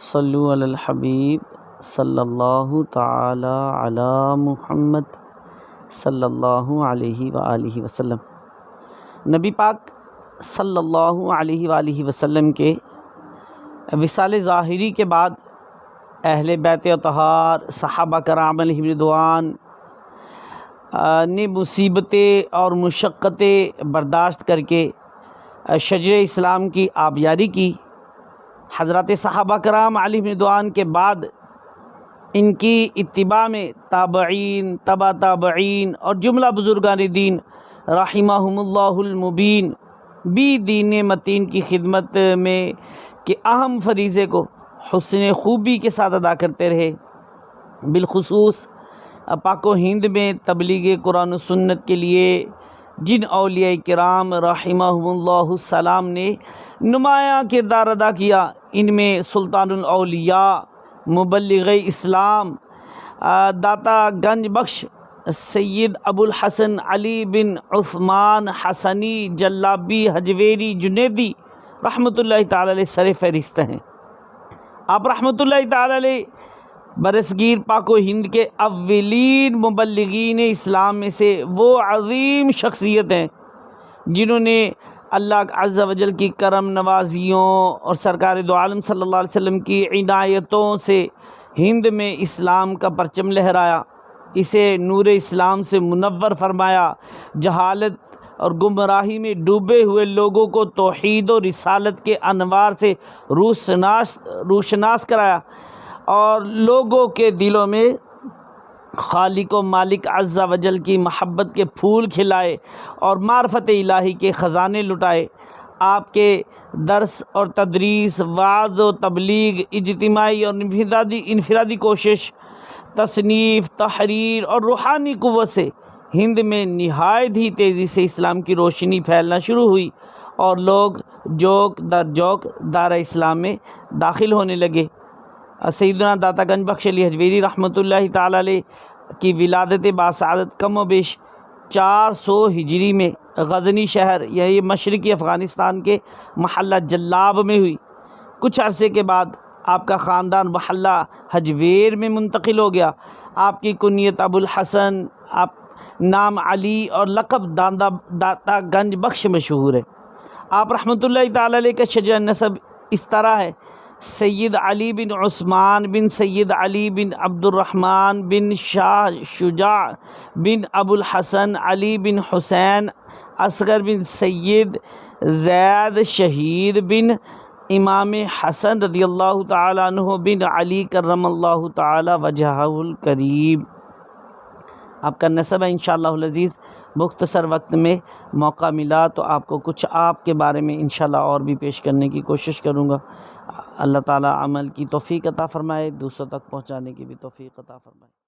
صلو علی الحبیب صلی اللہ تعالی علی محمد صلی اللہ علیہ وآلہ وسلم۔ نبی پاک صلی اللہ علیہ وآلہ وسلم کے وصال ظاہری کے بعد اہل بیت اطہار، صحابہ کرام علیہ نے مصیبتیں اور مشقتیں برداشت کر کے شجر اسلام کی آبیاری کی۔ حضرات صحابہ کرام علیہ رضوان کے بعد ان کی اتباع میں تابعین، تبا تابعین اور جملہ بزرگان دین رحمہم اللہ المبین بھی دین متین کی خدمت میں کہ اہم فریضے کو حسن خوبی کے ساتھ ادا کرتے رہے۔ بالخصوص پاک و ہند میں تبلیغ قرآن و سنت کے لیے جن اولیاء کرام رحمہم اللہ السلام نے نمایاں کردار ادا کیا، ان میں سلطان الاولیاء، مبلغ اسلام داتا گنج بخش، سید ابو الحسن علی بن عثمان حسنی، جلابی حجویری جنیدی رحمۃ اللہ تعالی علیہ سر فہرست ہیں۔ آپ رحمۃ اللہ تعالی علیہ برصغیر پاک و ہند کے اولین مبلغین اسلام میں سے وہ عظیم شخصیت ہیں جنہوں نے اللہ عز و جل کی کرم نوازیوں اور سرکار دو عالم صلی اللہ علیہ وسلم کی عنایتوں سے ہند میں اسلام کا پرچم لہرایا، اسے نور اسلام سے منور فرمایا، جہالت اور گمراہی میں ڈوبے ہوئے لوگوں کو توحید و رسالت کے انوار سے روشناس روشناس کرایا۔ اور لوگوں کے دلوں میں خالق و مالک عز و جل کی محبت کے پھول کھلائے اور معرفت الہی کے خزانے لٹائے۔ آپ کے درس اور تدریس وعظ و تبلیغ، اجتماعی اور انفرادی انفرادی کوشش، تصنیف، تحریر اور روحانی قوت سے ہند میں نہایت ہی تیزی سے اسلام کی روشنی پھیلنا شروع ہوئی اور لوگ جوک در جوک دار اسلام میں داخل ہونے لگے۔ سیدنا داتا گنج بخش علی حجویری رحمۃ اللہ تعالی علیہ کی ولادت باسعادت کم و بیش چار سو ہجری میں غزنی شہر یعنی مشرقی افغانستان کے محلہ جلاب میں ہوئی۔ کچھ عرصے کے بعد آپ کا خاندان محلہ حجویر میں منتقل ہو گیا۔ آپ کی کنیت ابو الحسن، آپ نام علی اور لقب داندہ داتا گنج بخش مشہور ہے۔ آپ رحمۃ اللہ تعالی علیہ کا شجر نصب اس طرح ہے۔ سید علی بن عثمان بن سید علی بن عبد الرحمن بن شاہ شجاع بن ابو الحسن علی بن حسین اصغر بن سید زید شہید بن امام حسن رضی اللہ تعالیٰ عنہ بن علی کرم اللہ تعالی وجہ الکریم آپ کا نصب ہے انشاءاللہ العزیز، مختصر وقت میں موقع ملا تو آپ کو کچھ آپ کے بارے میں انشاءاللہ اور بھی پیش کرنے کی کوشش کروں گا۔ اللہ تعالیٰ عمل کی توفیق عطا فرمائے، دوسروں تک پہنچانے کی بھی توفیق عطا فرمائے۔